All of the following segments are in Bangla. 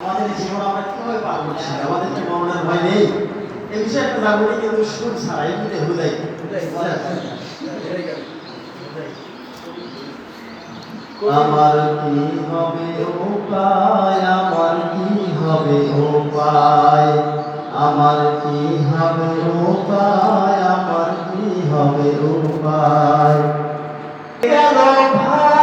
আমাদের জীবন আমরা কীভাবে পার করছি আমাদের যে মরণের ভয় নেই? এই বিষয়ে একটা কিন্তু সুর ছাড়া হুদাই আমার কি হবে উপায়? আমার কি হবে উপায়? আমার কি হবে উপায়? আমার কি হবে উপায়? গেল ভাই।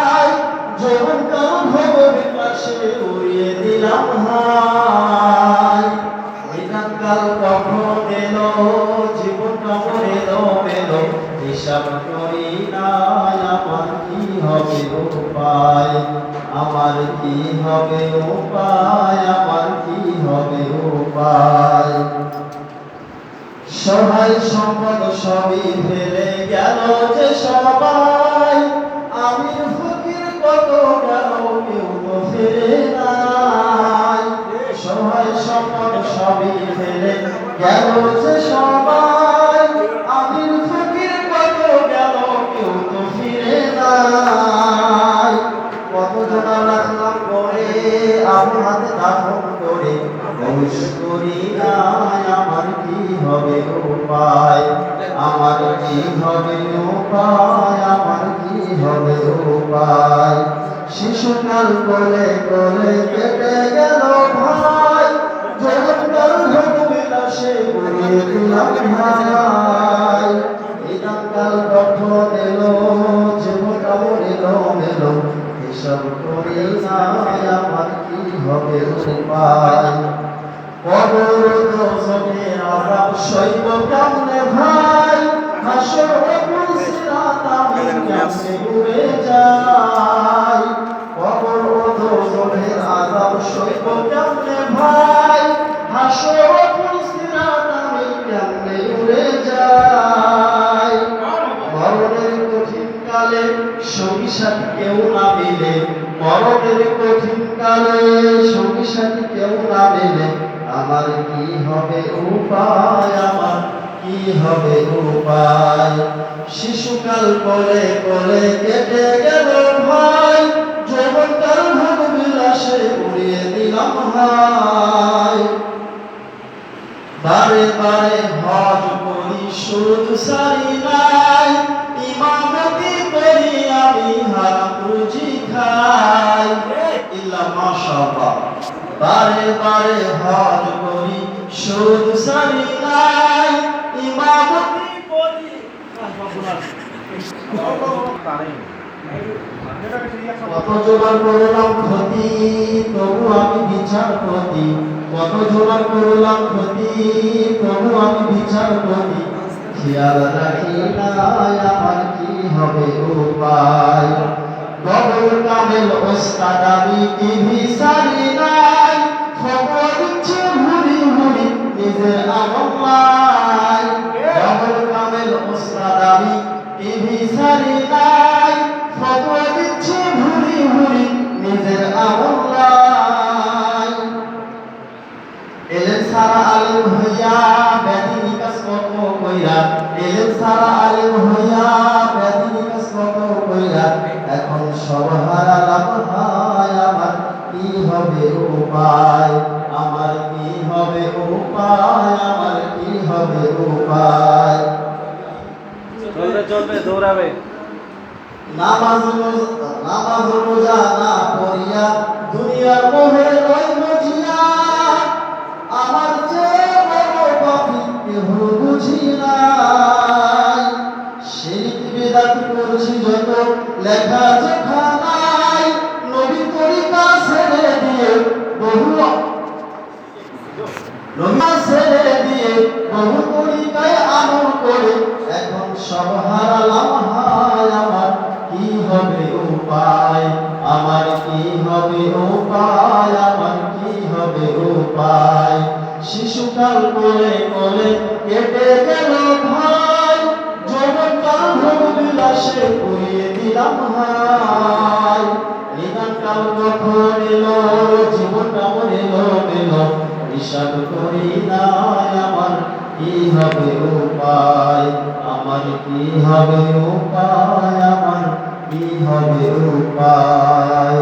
আমার কি হবে উপায়? আমার কি হবে উপায়? আমার সবই ফেলে গেল যে সবাই। আমি ফকির কত সবাই। আমি ফকির কত গেল, কেউ তো করে আমার হাতে দাফন করে। ভবিষ্য করি আমার কি হবে উপায়? আমার কি হবে উপায়? আমার শিশুকাল কোলে কোলে কেটে সইব কেমনে ভাই। হাসর অকুল সিরাত আমি কেমনে উড়ে যাই। কবর দোজখে আযাব সইব কেমনে কেউ না মিলে। মরণের কঠিন কালে সঙ্গী সাথী কেউ না মিলে। আমার কি হবে উপায়? আমার কি হবে উপায়? শিশুকাল কোলে কোলে কেটে গেল ভাই। যৌবনকাল ভোগ বিলাসে উড়িয়ে দিলাম ভাই বারে বারে হজ করি, সুদ সারি ইমামতি করি রুজি খাই। ইল্লা মাশাআল্লাহ। বারে বারে হজ করি, সুদ সারি নাই। ইমামতি করি কত জোগাড় করলাম ক্ষতি, তবু আমি বিচার প্রতি কত জোগাড় করলাম ক্ষতি, তবু আমি বিচার প্রতি খেয়াল রাখি নাই আমার কি হবে উপায়। কবর কামেল ওস্তাদ আমি টিভি সারি নাই হবে উপায়? আমার কি হবে উপায়? আমার কি হবে উপায়? চলবে চলবে দৌড়াবে। নামাজ নামাজ রোজা না পড়িয়া দুনিয়ার মোহে রই মজিয়া আমার যে বড় পাপি কেহ শিরিক বিদাত করছি যত লেখা জোখা হবে উপায় শিশুকাল কোলে কোলে কেটে গেল ভাই। যৌবনকাল ভোগ বিলাসে উড়িয়ে দিলাম হাই। নিদানকাল কখন এলো? জীবনটা মরে এলো? মেলো হিসাব করি নাই আমার। কি হবে উপায়? আমার কি হবে উপায়? আমার কি হবে উপায়?